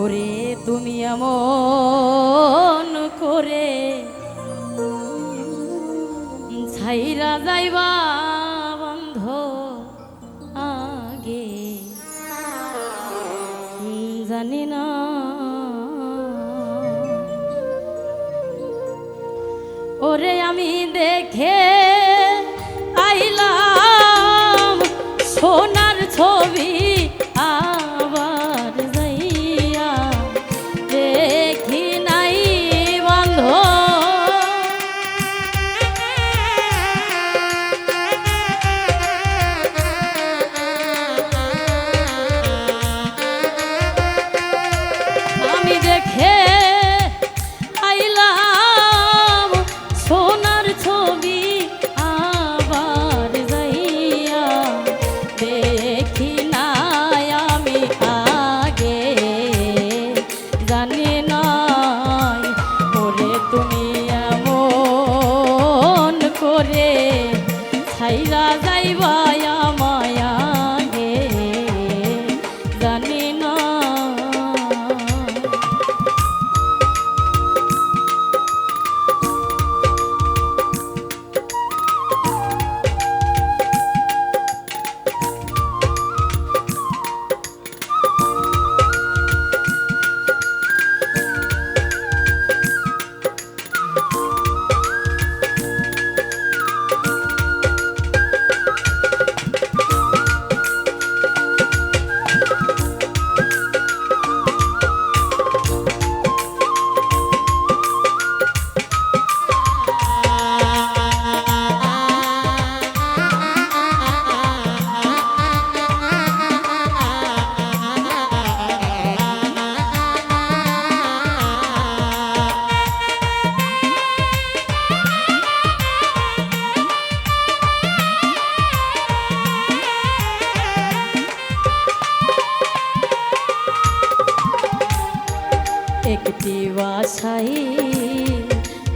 ওরে তুমি এমন করে। ছাইরা যাইবা বন্ধ আগে। জানি না। ওরে আমি দেখে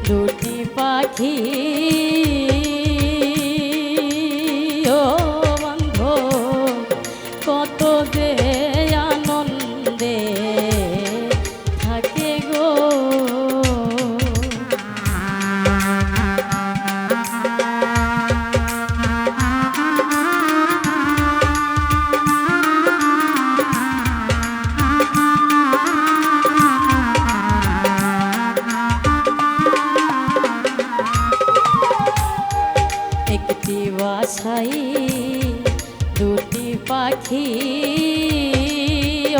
রুটি পাখি বাসাই দুটি পাখি।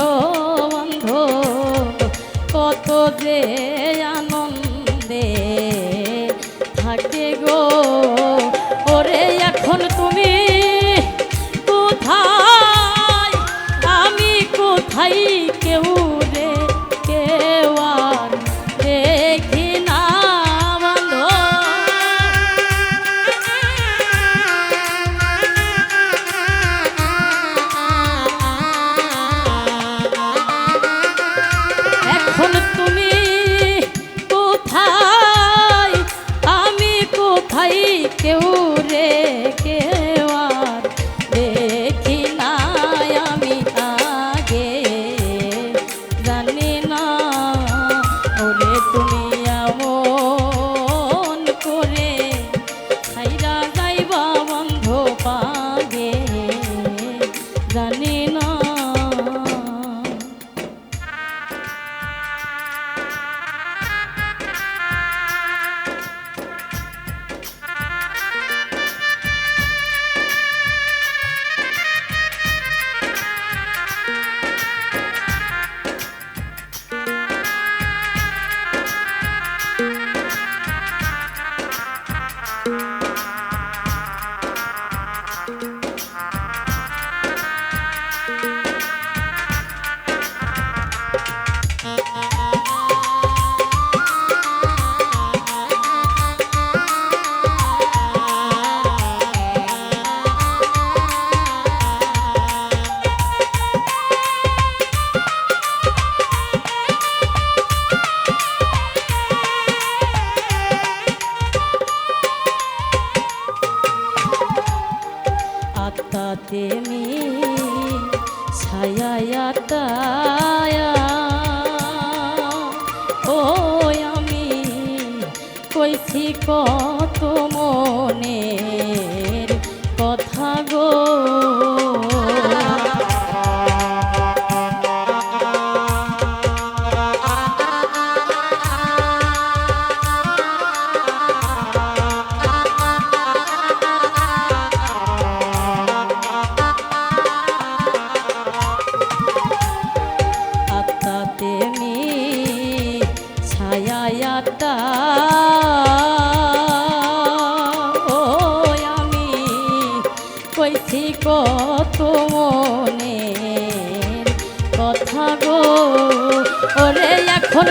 ও বন্ধ, কত যে আনন্দে থাকে গো। ওরে, এখন তুমি কোথায়? আমি কোথায় কেউ কেউ রে রয়েছি কত মন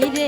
পাখি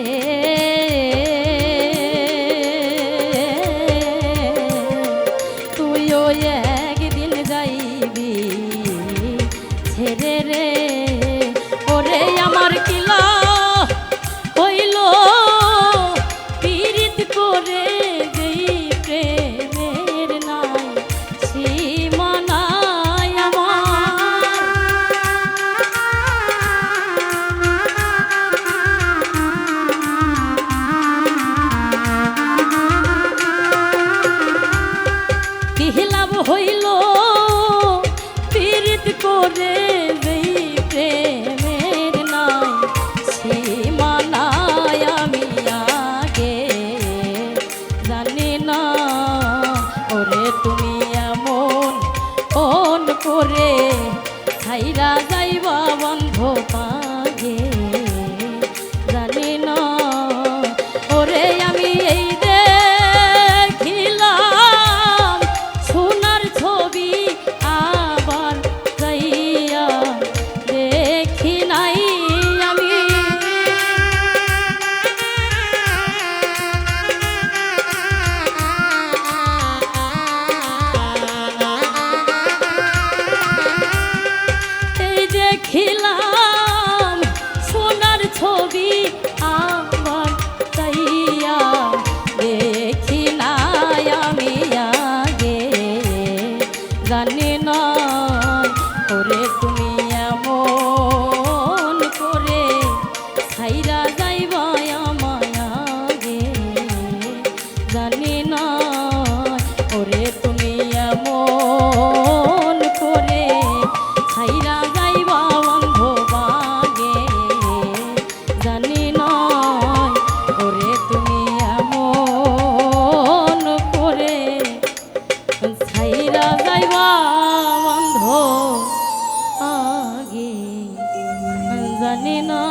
ওরে তুমি এমন করে যাইবা বাগে। জানি না ওরে তুমি এমন করে যাইবা বন্ধ আগে জানি না